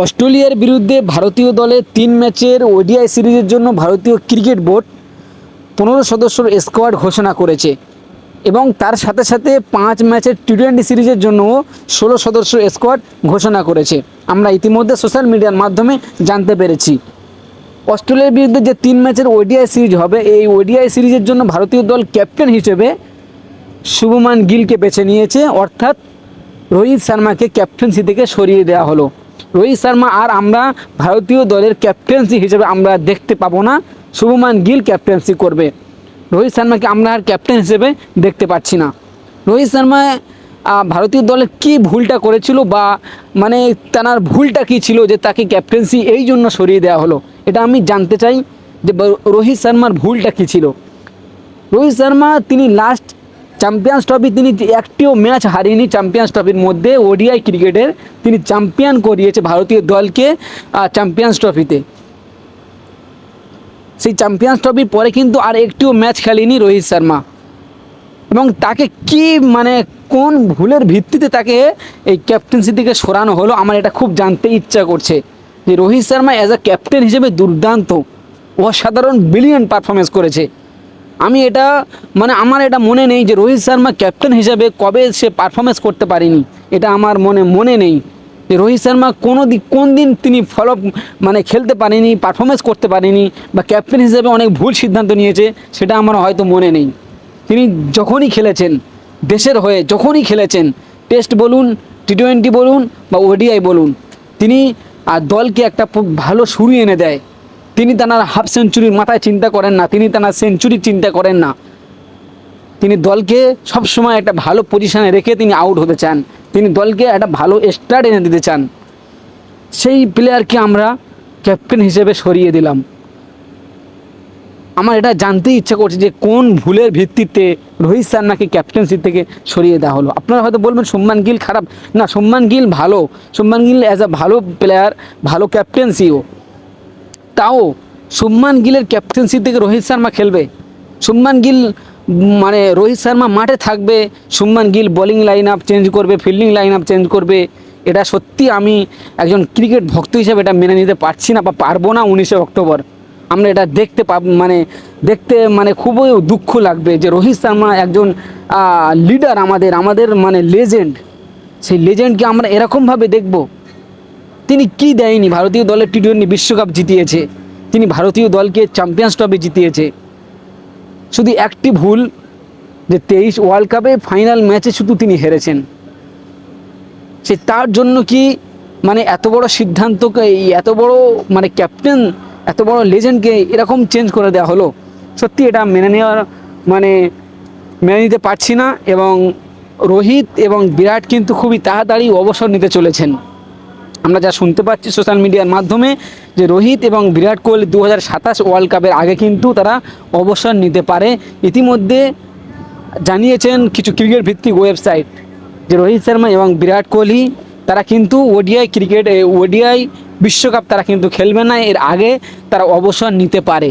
অস্ট্রেলিয়ার বিরুদ্ধে ভারতীয় দলে তিন ম্যাচের ওডিআই সিরিজের জন্য ভারতীয় ক্রিকেট বোর্ড পনেরো সদস্যর স্কোয়াড ঘোষণা করেছে এবং তার সাথে সাথে পাঁচ ম্যাচের টি টোয়েন্টি সিরিজের জন্যও ষোলো সদস্যর স্কোয়াড ঘোষণা করেছে। আমরা ইতিমধ্যে সোশ্যাল মিডিয়ার মাধ্যমে জানতে পেরেছি। অস্ট্রেলিয়ার বিরুদ্ধে যে তিন ম্যাচের ওডিআই সিরিজ হবে, এই ওডিআই সিরিজের জন্য ভারতীয় দল ক্যাপ্টেন হিসেবে শুভমান গিলকে বেছে নিয়েছে। অর্থাৎ রোহিত শর্মাকে ক্যাপ্টেন্সি থেকে সরিয়ে দেওয়া হলো। রোহিত শর্মা আর আমরা ভারতীয় দলের ক্যাপ্টেন্সি হিসেবে আমরা দেখতে পাবো না। শুভমান গিল ক্যাপ্টেন্সি করবে। রোহিত শর্মাকে আমরা আর ক্যাপ্টেন হিসেবে দেখতে পাচ্ছি না। রোহিত শর্মা ভারতীয় দলের কী ভুলটা করেছিল বা মানে তার ভুলটা কী ছিল যে তাকে ক্যাপ্টেন্সি এই জন্য সরিয়ে দেওয়া হলো? এটা আমি জানতে চাই যে রোহিত শর্মার ভুলটা কী ছিল? রোহিত শর্মা, তিনি লাস্ট চ্যাম্পিয়ন্স ট্রফি তিনি একটিও ম্যাচ হারিয়েনি চ্যাম্পিয়ন্স ট্রফির মধ্যে ওডিআই ক্রিকেটের তিনি চ্যাম্পিয়ন করিয়েছে ভারতীয় দলকে চ্যাম্পিয়ন্স ট্রফিতে সেই চ্যাম্পিয়ন্স ট্রফির পরে কিন্তু আর একটিও ম্যাচ খেলেনি রোহিত শর্মা। এবং তাকে কি মানে কোন ভুলের ভিত্তিতে তাকে এই ক্যাপ্টেন্সি থেকে সরানো হলো আমার এটা খুব জানতে ইচ্ছা করছে। যে Rohit Sharma as a captain হিসেবে দুর্দান্ত, অসাধারণ ব্রিলিয়ান্ট পারফরমেন্স করেছে। আমি এটা মানে আমার এটা মনে নেই যে রোহিত শর্মা ক্যাপ্টেন হিসেবে কবে সে পারফরমেন্স করতে পারেনি। এটা আমার মনে মনে নেই যে রোহিত শর্মা কোনো দিক, কোন দিন তিনি ফলো মানে খেলতে পারেনি পারফরমেন্স করতে পারেনি বা ক্যাপ্টেন হিসেবে অনেক ভুল সিদ্ধান্ত নিয়েছে, সেটা আমার হয়তো মনে নেই। তিনি যখনই খেলেছেন, দেশের হয়ে যখনই খেলেছেন টেস্ট বলুন টি টোয়েন্টি বলুন বা ওডিআই বলুন, তিনি আর দলকে একটা ভালো শুরু এনে দেয়। তিনি তার হাফ সেঞ্চুরির মাথায় চিন্তা করেন না, তিনি তার সেঞ্চুরির চিন্তা করেন না। তিনি দলকে সবসময় একটা ভালো পজিশনে রেখে তিনি আউট হতে চান। তিনি দলকে একটা ভালো স্টার্ট এনে দিতে চান। সেই প্লেয়ারকে আমরা ক্যাপ্টেন হিসেবে সরিয়ে দিলাম। আমার এটা জানতে ইচ্ছা করছে যে কোন ভুলের ভিত্তিতে রোহিত শর্মাকে ক্যাপ্টেন্সি থেকে সরিয়ে দেওয়া হলো। আপনারা হয়তো বলবেন সম্মান গিল খারাপ। না সম্মান গিল ভালো। সম্মান গিল অ্যাজ আ ভালো প্লেয়ার ভালো ক্যাপ্টেন্সিও তাও শুভমান গিলের ক্যাপ্টেন্সি থেকে রোহিত শর্মা খেলবে। শুভমান গিল মানে রোহিত শর্মা মাঠে থাকবে, Shubman Gill bowling line up change করবে ফিল্ডিং লাইন আপ চেঞ্জ করবে। এটা সত্যি আমি একজন ক্রিকেট ভক্ত হিসেবে এটা মেনে নিতে পারছি না বা পারব না উনিশে অক্টোবর। আমরা এটা দেখতে পাব মানে দেখতে মানে খুবই দুঃখ লাগবে যে রোহিত শর্মা একজন লিডার আমাদের আমাদের মানে লেজেন্ড সেই লেজেন্ডকে আমরা এরকমভাবে দেখব। তিনি কি দেয়নি? ভারতীয় দলের টি টোয়েন্টি বিশ্বকাপ জিতিয়েছে। তিনি ভারতীয় দলকে চ্যাম্পিয়ন্স ট্রফি জিতিয়েছে। শুধু একটি ভুল যে তেইশ ওয়ার্ল্ড কাপে ফাইনাল ম্যাচে শুধু তিনি হেরেছেন। সে তার জন্য কি মানে এত বড় সিদ্ধান্তকে এত বড় মানে ক্যাপ্টেন এত বড় লেজেন্ডকে এরকম চেঞ্জ করে দেওয়া হলো? সত্যি এটা মেনে নেওয়ার মানে মেনে নিতে পারছি না এবং রোহিত এবং বিরাট কিন্তু খুবই তাড়াতাড়ি অবসর নিতে চলেছেন। আমরা যা শুনতে পাচ্ছি সোশ্যাল মিডিয়ার মাধ্যমে যে রোহিত এবং বিরাট কোহলি দু হাজার সাতাশ ওয়ার্ল্ড কাপের আগে কিন্তু তারা অবসর নিতে পারে। ইতিমধ্যে জানিয়েছেন কিছু ক্রিকেট ভিত্তিক ওয়েবসাইট যে রোহিত শর্মা এবং বিরাট কোহলি, তারা কিন্তু ওডিআই ক্রিকেট ওডিআই বিশ্বকাপ তারা কিন্তু খেলবে না, এর আগে তারা অবসর নিতে পারে।